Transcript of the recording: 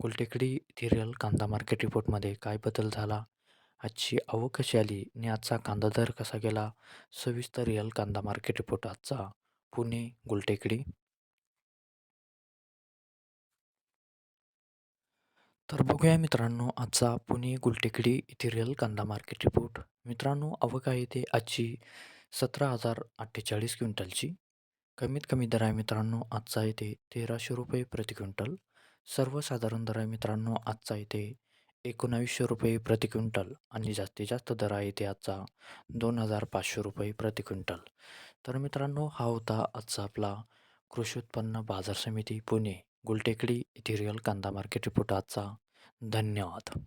गुलटेकडी थिरियल कांदा मार्केट रिपोर्टमध्ये काय बदल झाला? आजची आवक कशी आली? आणि आजचा कांदा दर कसा गेला? सविस्तर रिअल कांदा मार्केट रिपोर्ट आजचा. पुणे गुलटेकडी तर बघूया मित्रांनो आजचा पुणे गुलटेकडी इथिरियल कांदा मार्केट रिपोर्ट मित्रांनो आवक आहे ते आजची सतरा हजार अठ्ठेचाळीस क्विंटलची कमीत कमी दर आहे मित्रांनो आजचा येते तेराशे रुपये प्रति क्विंटल सर्वसाधारण दर आहे मित्रांनो आजचा इथे एकोणावीसशे रुपये प्रति क्विंटल आणि जास्तीत जास्त दर आहे इथे आजचा दोन हजार पाचशे रुपये प्रति क्विंटल. तर मित्रांनो हा होता आजचा आपला कृषी उत्पन्न बाजार समिती पुणे गुलटेकडी इथिरियल कांदा मार्केट रिपोर्ट आजचा. धन्यवाद.